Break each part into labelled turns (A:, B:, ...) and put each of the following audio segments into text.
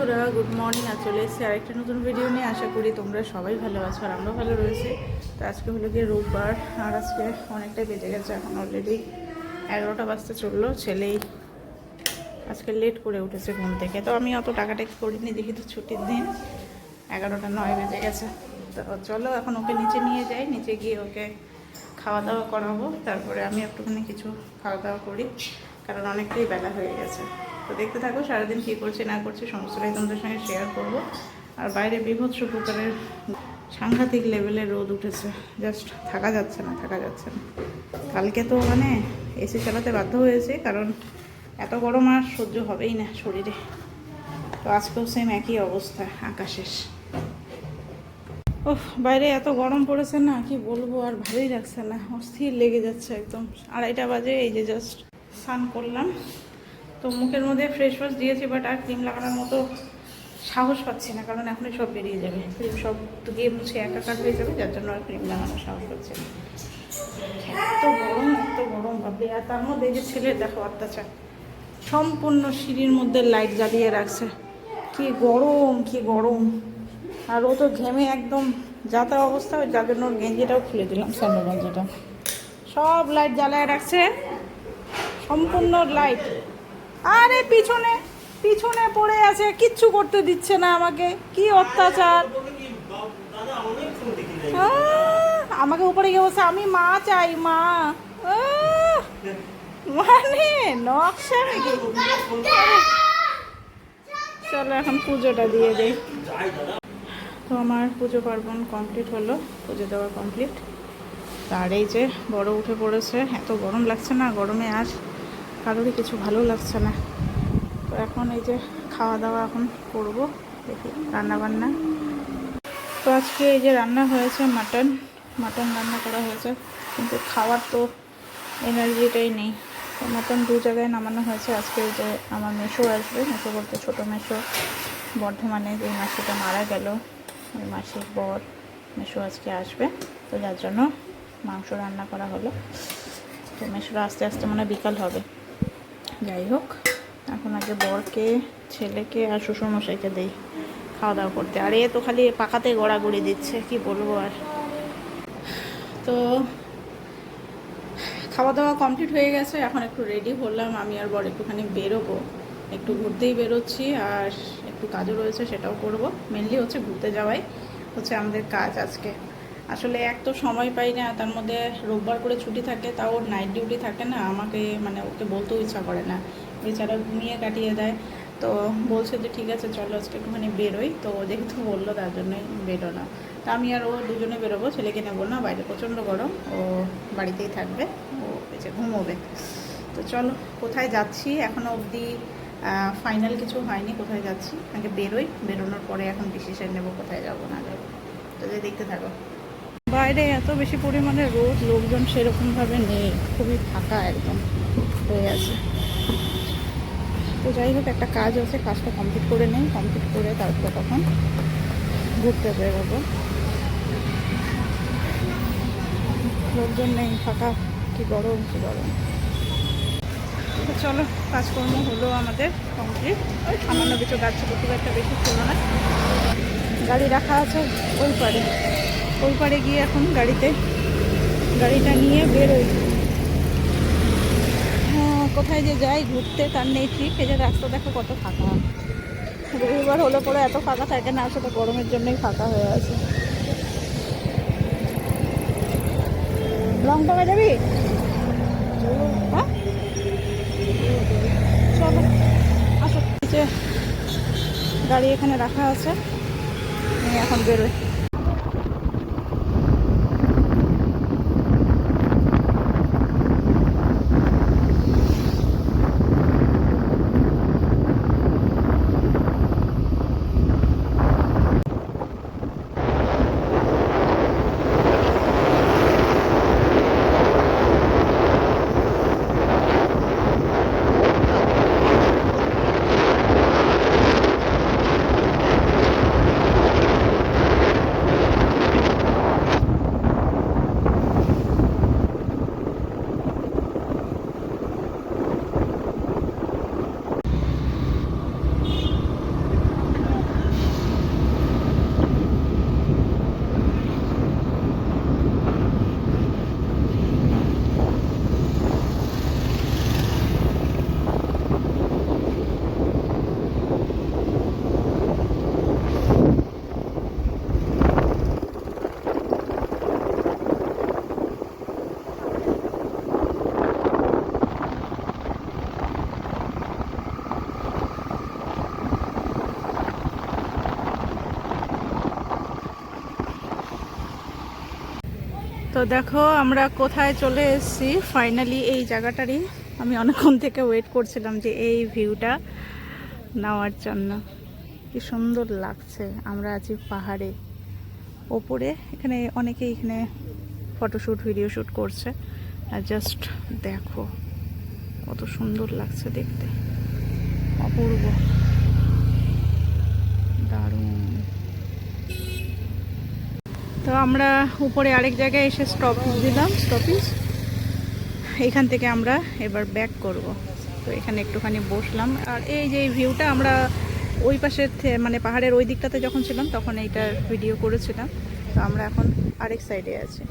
A: বন্ধুরা good morning আর চলে এসেছি আরেকটা নতুন ভিডিও নিয়ে। আশা করি তোমরা সবাই ভালো আছো আর আমরা ভালো রয়েছি। তো আজকে হলো গিয়ে রোববার, আর আজকে অনেকটাই বেজে গেছে এখন অলরেডি এগারোটা বাজতে চলল, ছেলেই আজকে লেট করে উঠেছে ঘুম থেকে। তো আমি অত টাকাটাকি করিনি, যেহেতু ছুটির দিন, এগারোটা নয় বেজে গেছে। তো চলো এখন ওকে নিচে নিয়ে যাই, নিচে গিয়ে ওকে খাওয়া দাওয়া করাবো। তারপরে আমি একটুখানি কিছু খাওয়া দাওয়া করি, কারণ অনেকটাই বেলা হয়ে গেছে। তো দেখতে থাকো, সারাদিন কী করছে, না করছে, সমস্তটাই তোমাদের সঙ্গে শেয়ার করব। আর বাইরে বিভৎস প্রকারের সাংঘাতিক লেভেলের রোদ উঠেছে। জাস্ট থাকা যাচ্ছে না, থাকা যাচ্ছে না। কালকে তো মানে এসি চালাতে বাধ্য হয়েছে, কারণ এত গরম আর সহ্য হবেই না শরীরে। তো আজকেও সেম একই অবস্থা আকাশের ওহ বাইরে এত গরম পড়েছে না, কি বলব, আর ভালোই লাগছে না। অস্থির লেগে যাচ্ছে একদম। আড়াইটা বাজে, এই যে জাস্ট স্নান করলাম। তো মুখের মধ্যে ফ্রেশ ওয়াশ দিয়েছি বাট আর ক্রিম লাগানোর মতো সাহস পাচ্ছি না, কারণ এখনই সব বেরিয়ে যাবে। ক্রিম সব গিয়ে মুছে একাকার হয়ে যাবে, যার জন্য আর ক্রিম লাগানোর সাহস পাচ্ছি না। এত গরম এত গরম ভাবলি আর তার মধ্যে যে ছেলে দেখো অত্যাচার, সম্পূর্ণ সিঁড়ির মধ্যে লাইট জ্বালিয়ে রাখছে। কি গরম কি গরম। আর ও তো ঘেমে একদম যাতা অবস্থা ওই যার জন্য ওর গেঞ্জিটাও খুলে দিলাম স্যান্ডো গেঞ্জিটা। সব লাইট জ্বালায় রাখছে। সম্পূর্ণ লাইট আরে পিছনে পিছনে পড়ে আছে, কিচ্ছু করতে দিচ্ছে না আমাকে। কি অত্যাচার। আমাকে উপরে গিয়ে বলছে, আমি মা চাই, মা। মানে নকশা নাকি? চলো এখন পুজোটা দিয়ে দেই। তো আমার পুজো পার্বণ কমপ্লিট হলো, পুজো দেওয়া কমপ্লিট। আর এই যে বড় উঠে পড়েছে, এত গরম লাগছে না, গরমে আর কারোরই কিছু ভালো লাগছে না। তো এখন এই যে খাওয়া দাওয়া এখন করব, দেখি রান্না বান্না তো আজকে এই যে রান্না হয়েছে মাটন মাটন রান্না করা হয়েছে, কিন্তু খাওয়ার তো এনার্জিটাই নেই। তো মাটন দু জায়গায় নামানো হয়েছে, আজকে এই যে আমার মেশো আসবে মেশো বলতে ছোটো মেশো বর্ধমানে যে মাসিটা মারা গেল, ওই মাসির বর মেশো আজকে আসবে, তো যার জন্য মাংস রান্না করা হলো। তো মেশোরা আস্তে আস্তে মানে বিকাল হবে। যাই হোক, এখন আগে বরকে, ছেলেকে আর শ্বশুরমশাইকে দেই, খাওয়া দাওয়া করতে। আর এ তো খালি পাকাতে গড়াগড়ি দিচ্ছে, কি বলব আর। তো খাওয়া দাওয়া কমপ্লিট হয়ে গেছে, এখন একটু রেডি হলাম, আমি আর বর একটুখানি বেরোবো। একটু ঘুরতেই বেরোচ্ছি, আর একটু কাজও রয়েছে, সেটাও করব। মেনলি হচ্ছে ঘুরতে যাওয়াই, হচ্ছে আমাদের কাজ আজকে। আসলে এক তো সময় পাই না, তার মধ্যে রোববার করে ছুটি থাকে, তাও ওর নাইট ডিউটি থাকে না, আমাকে মানে ওকে বলতেও ইচ্ছা করে না। বেচারা ঘুমিয়ে কাটিয়ে দেয়। তো বলছে যে, ঠিক আছে, চলো আজকে একটুখানি বেরোই। তো যেহেতু বলল, তার জন্যই বেরো না। তা আমি আর ও দুজনে বেরোবো, ছেলেকে নেব না, বাইরে প্রচণ্ড গরম, ও বাড়িতেই থাকবে, ও এসে ঘুমোবে। তো চলো, কোথায় যাচ্ছি? এখনও অবধি ফাইনাল কিছু হয়নি, কোথায় যাচ্ছি? আগে বেরোই, বেরোনোর পরে এখন ডিসিশন নেব কোথায় যাব না যাব। তো দেখতে থাকো। বাইরে এত বেশি পরিমাণে রোদ, লোকজন সেরকমভাবে নেই। খুবই ফাঁকা একদম হয়ে আছে। তো যাই হোক, একটা কাজ আছে, কাজটা কমপ্লিট করে নেই। কমপ্লিট করে তারপর তখন ঘুরতে বেরোবো। লোকজন নেই, ফাঁকা। কি গরম কি গরম। তো চলো, কাজকর্ম হলো আমাদের কমপ্লিট ওই সামান্য কিছু গাছ খুব একটা বেশি ছিল না। গাড়ি রাখা আছে ওই পারে। ওই পারে গিয়ে এখন গাড়িতে গাড়িটা নিয়ে বেরোই। হ্যাঁ, কোথায় যে যাই ঘুরতে তার নেই ঠিক। এই যে রাস্তা দেখো কত ফাঁকা। রবিবার হলে পরে এত ফাঁকা থাকে না আসলে গরমের জন্যই ফাঁকা হয়ে আছে। লংটমে যাবি? হ্যাঁ? চলো আসো। গাড়ি এখানে রাখা আছে। এখন বেরোই। তো দেখো, আমরা কোথায় চলে এসেছি? ফাইনালি এই জায়গাটারই। আমি অনেকক্ষণ থেকে ওয়েট করছিলাম যে এই ভিউটা নেওয়ার জন্য। কি সুন্দর লাগছে। আমরা আছি পাহাড়ে। ওপরে এখানে অনেকে এখানে ফটোশ্যুট ভিডিও শ্যুট করছে। আর জাস্ট দেখো, কত সুন্দর লাগছে দেখতে। অপূর্ব। দারুণ। তো আমরা উপরে আরেক জায়গায় এসে স্টপ দিলাম স্টপিস এখান থেকে আমরা এবার ব্যাক করব। তো এখানে একটুখানি বসলাম। আর এই যে ভিউটা আমরা ওই পাশে মানে পাহাড়ের ওই দিকটাতে যখন ছিলাম, তখন এইটার ভিডিও করেছিলাম। তো আমরা এখন আরেক সাইডে আছি।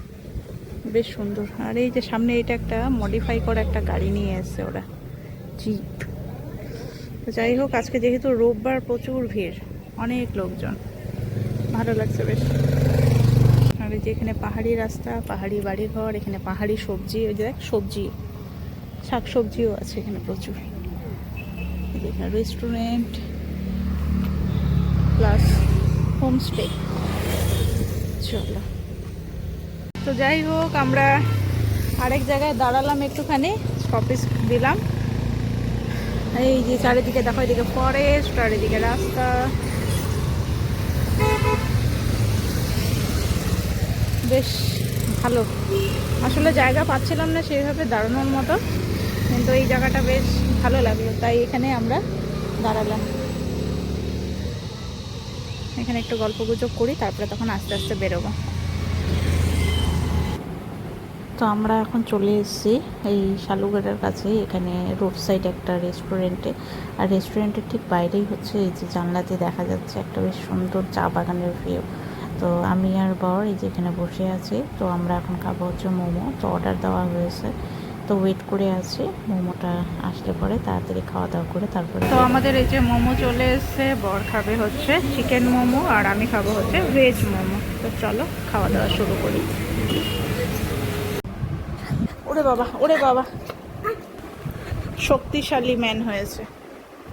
A: বেশ সুন্দর। আর এই যে সামনে এটা একটা মডিফাই করা একটা গাড়ি নিয়ে এসছে ওরা জিপ তো যাই হোক, আজকে যেহেতু রোববার প্রচুর ভিড়, অনেক লোকজন। ভালো লাগছে বেশ। এই যে এখানে পাহাড়ি রাস্তা, পাহাড়ি বাড়িঘর, এখানে পাহাড়ি সবজি, ওই যে দেখ সবজি, শাক সবজিও আছে এখানে প্রচুর। এখানে রেস্টুরেন্ট প্লাস হোমস্টে চলো। তো যাই হোক, আমরা আরেক জায়গায় দাঁড়ালাম একটুখানি স্টপেজ দিলাম। এই যে চারিদিকে দেখো, এদিকে ফরেস্ট আর এদিকে রাস্তা। বেশ ভালো। আসলে জায়গা পাচ্ছিলাম না সেইভাবে দাঁড়ানোর মতো, কিন্তু এই জায়গাটা বেশ ভালো লাগল, তাই এখানে আমরা দাঁড়ালাম। এখানে একটু গল্প গুজব করি, তারপরে তখন আস্তে আস্তে বেরোবো। তো আমরা এখন চলে এসেছি এই শালুগড়ের কাছে এখানে রোড সাইড একটা রেস্টুরেন্টে। আর রেস্টুরেন্টের ঠিক বাইরেই হচ্ছে এই যে জানলাতে দেখা যাচ্ছে, একটা বেশ সুন্দর চা বাগানের ভিউ তো আমি আর বর এই যেখানে বসে আছি, তো আমরা এখন খাব হচ্ছে মোমো। তো অর্ডার দেওয়া হয়েছে। তো ওয়েট করে আছি, মোমোটা আসলে পরে তাড়াতাড়ি খাওয়া দাওয়া করে তারপরে তো আমাদের এই যে মোমো চলে এসছে, বর খাবে হচ্ছে চিকেন মোমো আর আমি খাব হচ্ছে ভেজ মোমো। তো চলো খাওয়া দাওয়া শুরু করি। ওরে বাবা ওরে বাবা। শক্তিশালী ম্যান হয়েছে।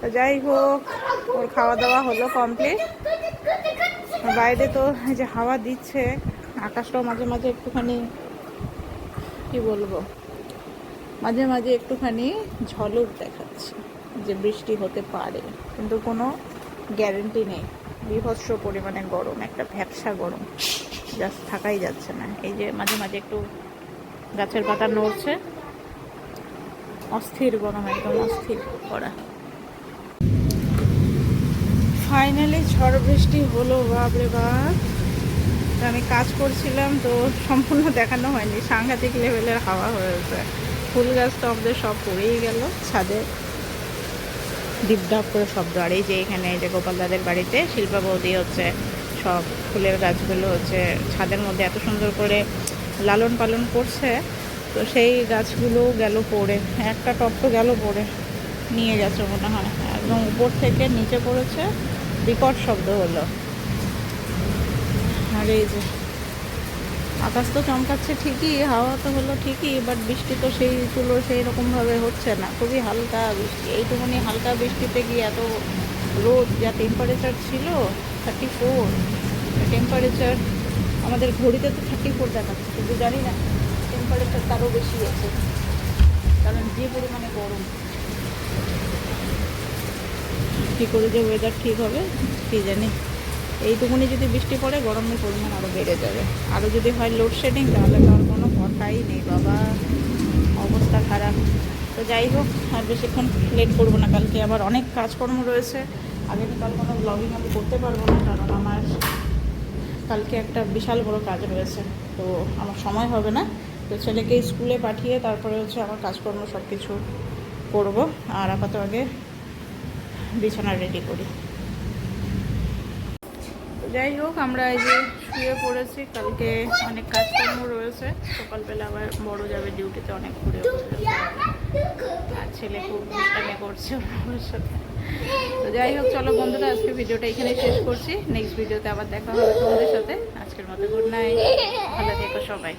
A: তো যাই হোক ওর খাওয়া দাওয়া হলো কমপ্লিট বাইরে তো যে হাওয়া দিচ্ছে, আকাশটাও মাঝে মাঝে একটুখানি, কি বলব, মাঝে মাঝে একটুখানি ঝলক দেখাচ্ছে যে বৃষ্টি হতে পারে। কিন্তু কোনো গ্যারেন্টি নেই। বিভৎস পরিমাণে গরম, একটা ভ্যাবসা গরম। জাস্ট থাকাই যাচ্ছে না। এই যে মাঝে মাঝে একটু গাছের পাতা নড়ছে। অস্থির গরম, একদম অস্থির করা। ফাইনালি ঝড় বৃষ্টি হলো, বাপরে বাপ। আমি কাজ করছিলাম তো সম্পূর্ণ দেখানো হয়নি, সাংঘাতিক লেভেলের হাওয়া হয়েছে। ফুল গাছ তো আমাদের সব পড়েই গেল, ছাদে ডিপডাপ করে শব্দ আর এই যে এখানে এই যে গোপাল দাদের বাড়িতে শিল্পা বৌদি হচ্ছে, সব ফুলের গাছগুলো হচ্ছে, ছাদের মধ্যে এত সুন্দর করে লালন পালন করছে, তো সেই গাছগুলো গেল পড়ে, একটা টপ তো গেল পড়ে, নিয়ে গেছে মনে হয়, একদম উপর থেকে নিচে পড়েছে। বিকট শব্দ হলো। আর এই যে, আকাশ তো চমকাচ্ছে ঠিকই, হাওয়া তো হলো ঠিকই বাট বৃষ্টি তো সেই তুলো সেই রকমভাবে হচ্ছে না। খুবই হালকা বৃষ্টি। এইটুকুনি হালকা বৃষ্টিতে গিয়ে এত রোদ, যা টেম্পারেচার ছিল থার্টি ফোর টেম্পারেচার আমাদের ঘড়িতে তো থার্টি ফোর দেখাচ্ছে, কিন্তু জানি না টেম্পারেচার তারও বেশি আছে, কারণ যে পরিমাণে গরম। কী করে যে ওয়েদার ঠিক হবে, কী জানি। এইটুকুনি যদি বৃষ্টি পড়ে, গরমের পরিমাণ আরও বেড়ে যাবে। আরও যদি হয় লোডশেডিং তাহলে তো আর কোনো কথাই নেই, বাবা। অবস্থা খারাপ। তো যাই হোক, আর বেশিক্ষণ লেট করব না। কালকে আবার অনেক কাজকর্ম রয়েছে। আগামীকাল কোনো ব্লগিং আমি করতে পারব না, কারণ আমার কালকে একটা বিশাল বড় কাজ রয়েছে। তো আমার সময় হবে না। তো ছেলেকে স্কুলে পাঠিয়ে তারপরে হচ্ছে আমার কাজকর্ম সব কিছু করব। আর আপাতত আগে বিছানা রেডি করি। যাই হোক, আমরা এই যে শুয়ে পড়েছি, কালকে অনেক কাজকর্ম রয়েছে। সকালবেলা আবার বড় যাবে ডিউটিতে অনেক ঘুরে আর ছেলে খুব দুষ্টামি করছে ওর সাথে। তো যাই হোক, চলো বন্ধুরা, আজকে ভিডিওটা এখানে শেষ করছি। নেক্সট ভিডিওতে আবার দেখা হবে তোমাদের সাথে। আজকের মতো গুড নাইট ভালো থেকো সবাই।